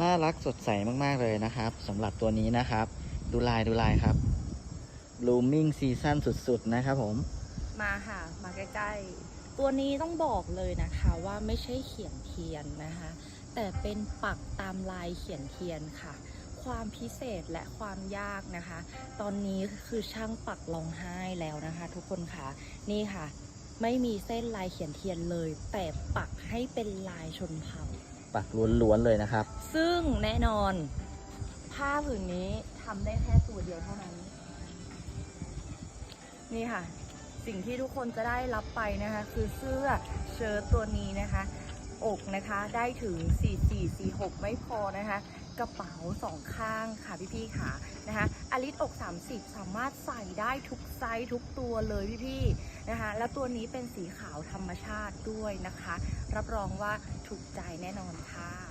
น่ารักสดใสมาก ๆ เลยนะครับสำหรับตัวนี้นะครับ ดูลายดูลายครับ blooming season สุด ๆ นะครับผม มาค่ะ มาใกล้ ๆ ตัวนี้ต้องบอกเลยนะคะว่าไม่ใช่เขียนเทียนนะคะ แต่เป็นปักตามลายเขียนเทียนค่ะ ความพิเศษและความยากนะคะ ตอนนี้คือช่างปักร้องไห้แล้วนะคะ ทุกคนค่ะ นี่ค่ะ ไม่มีเส้นลายเขียนเทียนเลย แต่ปักให้เป็นลายชนเผ่า ปักล้วนๆเลยนะครับ ซึ่งแน่นอน ผ้าผืนนี้ทำได้แค่ตัวเดียวเท่านั้น นี่ค่ะ สิ่งที่ทุกคนจะได้รับไปนะคะ คือเสื้อเชิ้ตตัวนี้นะคะ อกนะคะ ได้ถึง 44 46 ไม่พอนะคะ กระเป๋าสองข้างค่ะพี่ๆค่ะนะคะอลิสอก 30 สามารถใส่ได้ทุกไซส์ทุกตัวเลยพี่ๆนะคะ แล้วตัวนี้เป็นสีขาวธรรมชาติด้วยนะคะ รับรองว่าถูกใจแน่นอนค่ะ